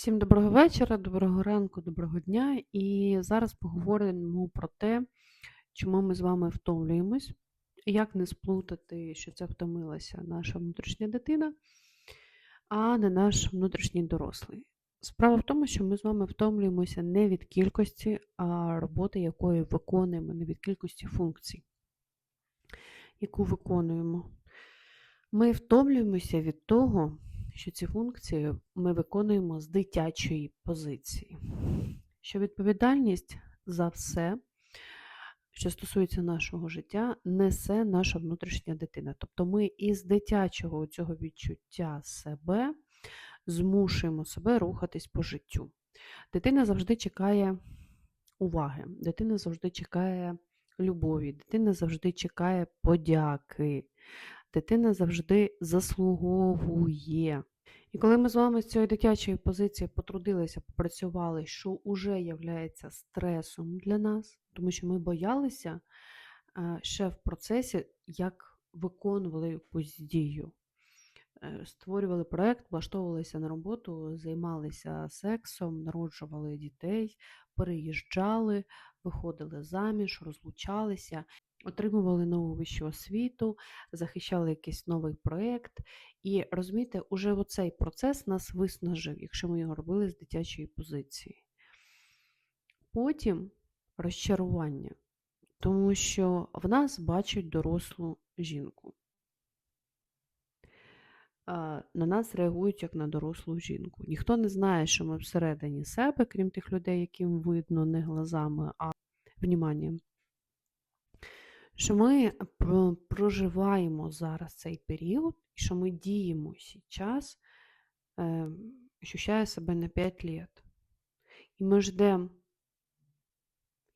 Всім доброго вечора, доброго ранку, доброго дня. І зараз поговоримо про те, чому ми з вами втомлюємось, як не сплутати, що це втомилася наша внутрішня дитина, а не наш внутрішній дорослий. Справа в тому, що ми з вами втомлюємося не від кількості, а роботи, якої виконуємо, не від кількості функцій, яку виконуємо. Ми втомлюємося від того, що ці функції ми виконуємо з дитячої позиції. Що відповідальність за все, що стосується нашого життя, несе наша внутрішня дитина. Тобто ми із дитячого цього відчуття себе змушуємо себе рухатись по життю. Дитина завжди чекає уваги, дитина завжди чекає любові, дитина завжди чекає подяки. Дитина завжди заслуговує. І коли ми з вами з цієї дитячої позиції потрудилися, попрацювали, що вже є стресом для нас, тому що ми боялися е, ще в процесі, як виконували якусь дію. Е, створювали проєкт, влаштовувалися на роботу, займалися сексом, народжували дітей, переїжджали, виходили заміж, розлучалися отримували нову вищу освіту, захищали якийсь новий проєкт. І розумієте, уже оцей процес нас виснажив, якщо ми його робили з дитячої позиції. Потім розчарування, тому що в нас бачать дорослу жінку. На нас реагують як на дорослу жінку. Ніхто не знає, що ми всередині себе, крім тих людей, яким видно не глазами, а вніманням що ми проживаємо зараз цей період, і що ми діємо зараз, е, себе на 5 лет. І ми ждемо,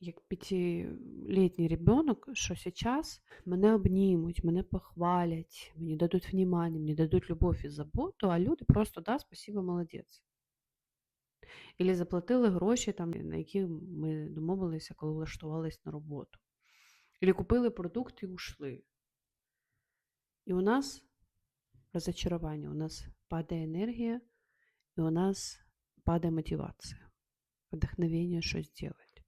як п'ятилітній ребенок, що зараз мене обнімуть, мене похвалять, мені дадуть внимание, мені дадуть любов і заботу, а люди просто да, спасибо, молодець. Ілі заплатили гроші, там, на які ми домовилися, коли влаштувалися на роботу. Или купили продукт и ушли. И у нас разочарование, у нас падає енергія, і у нас падає мотивація, вдохновення щось зробити.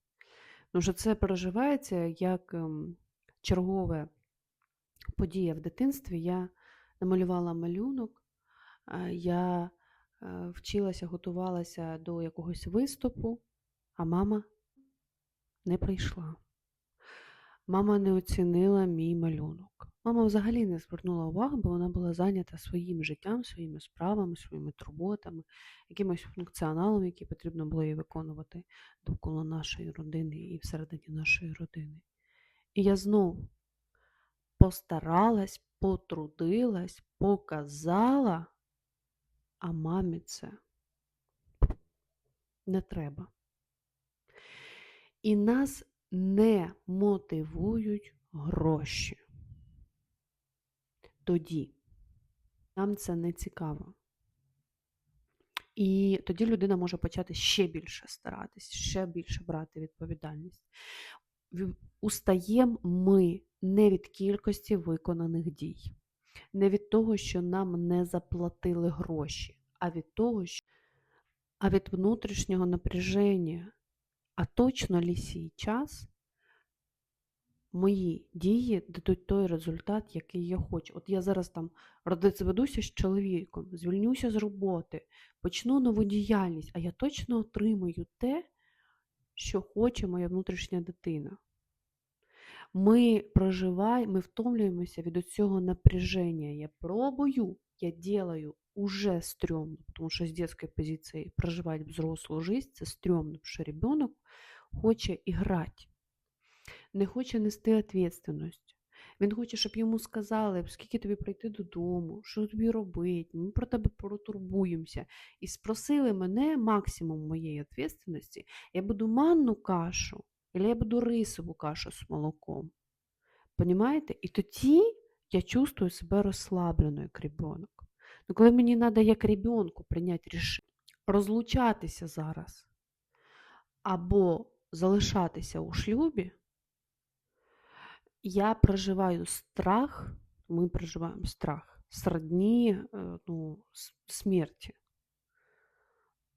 Тому що це переживається як ем, чергова подія в дитинстві. Я намалювала малюнок, я е, вчилася, готувалася до якогось виступу, а мама не прийшла. Мама не оцінила мій малюнок. Мама взагалі не звернула увагу, бо вона була зайнята своїм життям, своїми справами, своїми турботами, якимось функціоналом, який потрібно було їй виконувати довкола нашої родини і всередині нашої родини. І я знову постаралась, потрудилась, показала, а мамі це не треба. І нас не мотивують гроші. Тоді нам це не цікаво. І тоді людина може почати ще більше старатись, ще більше брати відповідальність. Устаємо ми не від кількості виконаних дій, не від того, що нам не заплатили гроші, а від того, що а від внутрішнього напряження, а точно ли сій час мої дії дадуть той результат, який я хочу. От я зараз там розведуся з чоловіком, звільнюся з роботи, почну нову діяльність, а я точно отримую те, що хоче моя внутрішня дитина. Ми проживаємо, ми втомлюємося від цього напряження. Я пробую, я делаю уже стрёмно, потому что с детской позиции проживать взрослую жизнь це потому що ребенок хоче іграти, не хоче нести відповідальність. Він хоче, щоб йому сказали, скільки тобі прийти додому, що тобі робити, ми про тебе протурбуємося. І спросили мене максимум моєї відповідальності, я буду манну кашу, або я буду рисову кашу з молоком. Понімаєте? І тоді я чувствую себе розслабленою як ребенок. Ну, коли мені треба як ребенку прийняти рішення, розлучатися зараз або залишатися у шлюбі, я проживаю страх, ми проживаємо страх сродні э, ну, смерті.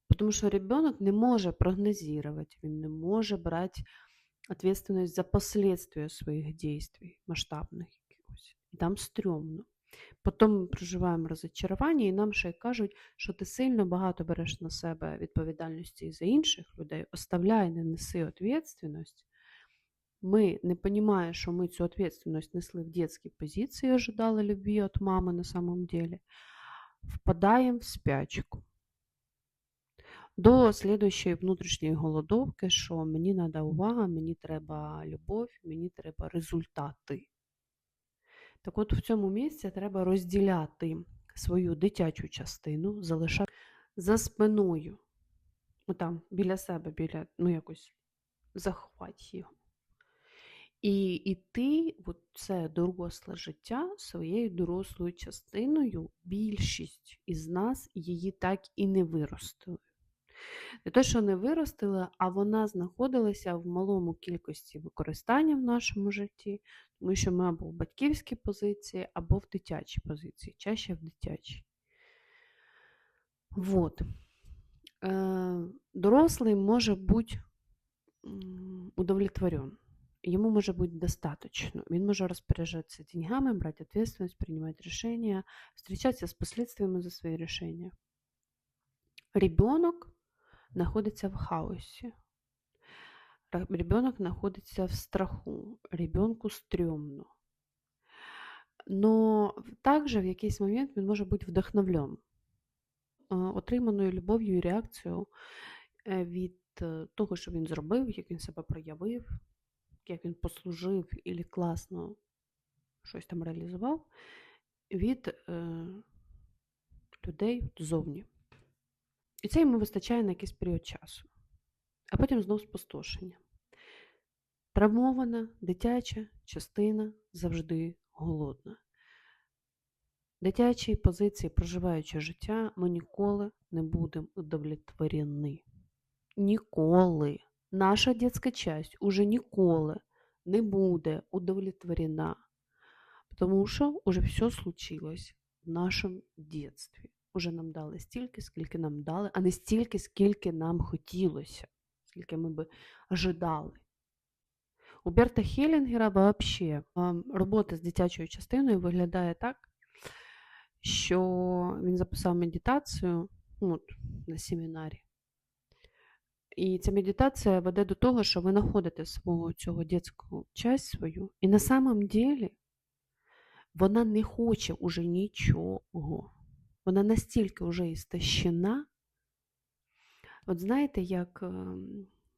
Потому что ребенок не може прогнозировать, він не може брати ответственность за последствия своїх действий масштабних якихось. Там стрьомно. Потім ми проживаємо розочарування, і нам ще кажуть, що ти сильно багато береш на себе відповідальності за інших людей, оставляй, не неси відповідальність. Ми, не розуміємо, що ми цю відповідальність несли в дитячій позиції, ожидали любві від мами на самом деле, впадаємо в спячку. До слідуючої внутрішньої голодовки, що мені треба увага, мені треба любов, мені треба результати. Так от в цьому місці треба розділяти свою дитячу частину, залишати за спиною. Отам, біля себе, біля, ну якось захвать його. І йти в це доросле життя своєю дорослою частиною, більшість із нас її так і не виростили. Не те, що не виростили, а вона знаходилася в малому кількості використання в нашому житті, тому що ми або в батьківській позиції, або в дитячій позиції, чаще в дитячій. Вот. Е, Дорослий може бути удовлетворен. Ему может быть достаточно. Он может распоряжаться деньгами, брать ответственность, принимать решения, встречаться с последствиями за свои решения. Ребенок находится в хаосе. Ребенок знаходиться в страху, ребенку стрьомно. Но також в якийсь момент він може бути вдохновлен отриманою любов'ю і реакцією е, від е, того, що він зробив, як він себе проявив, як він послужив і класно щось там реалізував, від людей ззовні. І це йому вистачає на якийсь період часу. А потім знову спустошення. Травмована дитяча частина завжди голодна. Дитячій позиції, проживаючи життя, ми ніколи не будемо удовлетворені. Ніколи. Наша дитяча часть уже ніколи не буде удовлетворена, тому що вже все случилось в нашому дитинстві. Уже нам дали стільки, скільки нам дали, а не стільки, скільки нам хотілося, скільки ми би ожидали. У Берта Хелінгера взагалі робота з дитячою частиною виглядає так, що він записав медитацію ну, на семінарі. І ця медитація веде до того, що ви знаходите свого цього дитячу часть свою, і на самом деле вона не хоче уже нічого. Вона настільки вже істощена. От знаєте, як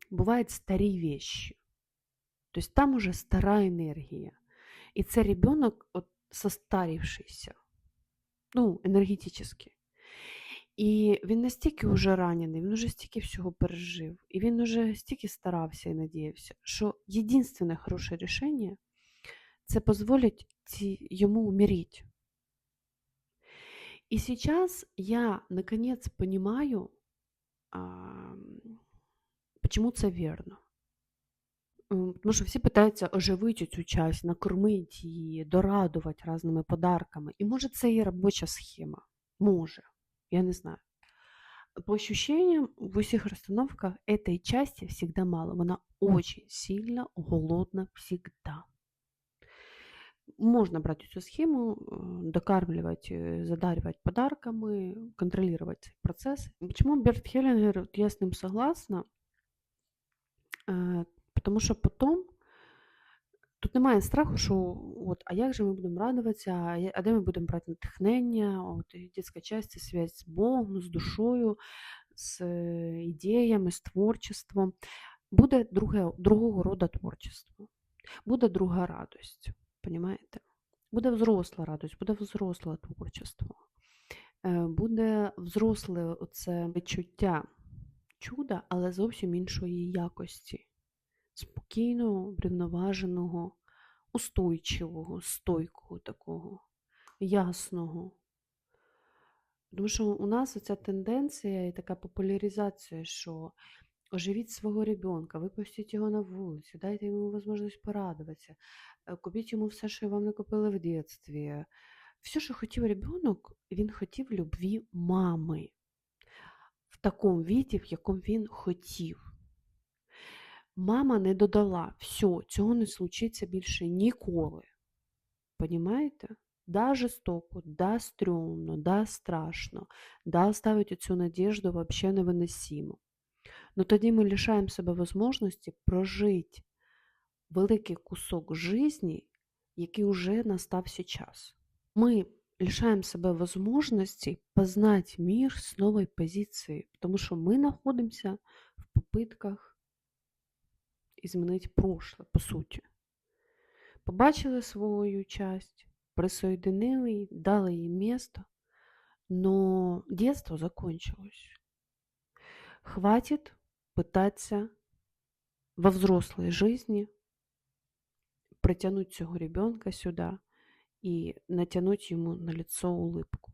бувають старі вещи. Тобто там уже стара енергія. І це ребенок от, состарившийся, ну, енергетично. І він настільки вже ранений, він вже стільки всього пережив, і він вже стільки старався і надіявся, що єдине хороше рішення це дозволить йому умереть. И сейчас я наконец понимаю, почему це верно. Тому що всі питаються оживити цю часть, накормити її, дорадувати різними подарками. І може це і робоча схема. Може, я не знаю. По ощущениям, в усіх розстановках этой части всегда мало. Вона очень сильно голодна всегда. Можно брать эту схему, э, докармливать, э, задаривать подарками, контролировать процесс. Почему Берт Хеллингер, я с ним согласна, э, потому що потім тут немає страху, що от, а як же ми будемо радуватися, а де ми будемо брати натхнення, от, дитяча часть, це связь з Богом, з душою, з ідеями, з творчеством. Буде друге, другого роду творчество, буде друга радость. Понімаєте? Буде взросла радость, буде взросле творчество, е, буде взросле оце відчуття чуда, але зовсім іншої якості. Спокійного, врівноваженого, устойчивого, стойкого такого, ясного. Тому що у нас оця тенденція і така популяризація, що оживіть свого ребенка, випустіть його на вулицю, дайте йому можливість порадуватися, Э, купіть йому все, що вам не купили в дитинстві. Все, що хотів ребенок, він хотів любві мами. В такому віді, в якому він хотів. Мама не додала, все, цього не случиться більше ніколи. Понімаєте? Да, жестоко, да, стрёмно, да, страшно, да, оставить цю надежду вообще невиносимо Но тоді ми лишаємо себе можливості прожити великий кусок житті, який уже настав сейчас. Мы лишаем себя возможности познать мир с новой позиции, потому что мы находимся в попытках изменить прошлое, по суті. Побачили свою часть, присоединили її, дали їй место, но детство закончилось. Хватит пытаться во взрослой жизни притянуть цього ребенка сюда и натянуть ему на лицо улыбку.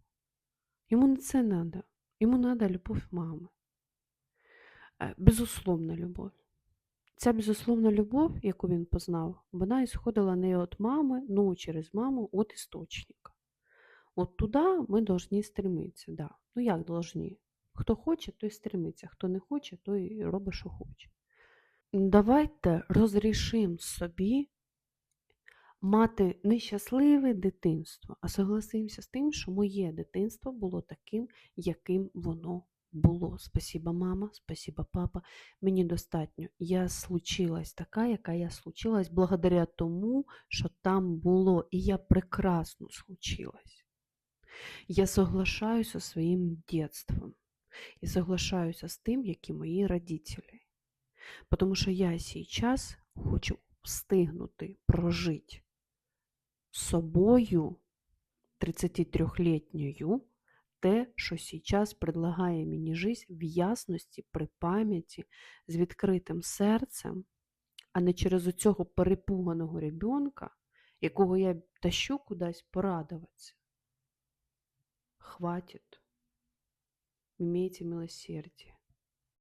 Ему не це надо. Ему надо любовь мамы. Е, Безусловна любов. Ця безусловна любов, яку він познав, вона ісходила не від мами, ну через маму від істочника. От туди ми повинні стремитися. Да. Ну як должні? Хто хоче, той стремиться, хто не хоче, той робить, що хоче. Давайте розрішимо собі мати не щасливе дитинство, а согласимося з тим, що моє дитинство було таким, яким воно було. Спасіба, мама, спасіба, папа. Мені достатньо. Я случилась така, яка я случилась, благодаря тому, що там було. І я прекрасно случилась. Я соглашаюся своїм дитинством. І соглашаюся з тим, які мої родителі. Тому що я зараз хочу встигнути прожити собою 33-літньою те, що зараз предлагає мені життя в ясності, при пам'яті, з відкритим серцем, а не через оцього перепуганого ребенка, якого я тащу кудись порадуватися. Хватит. Имейте милосердие.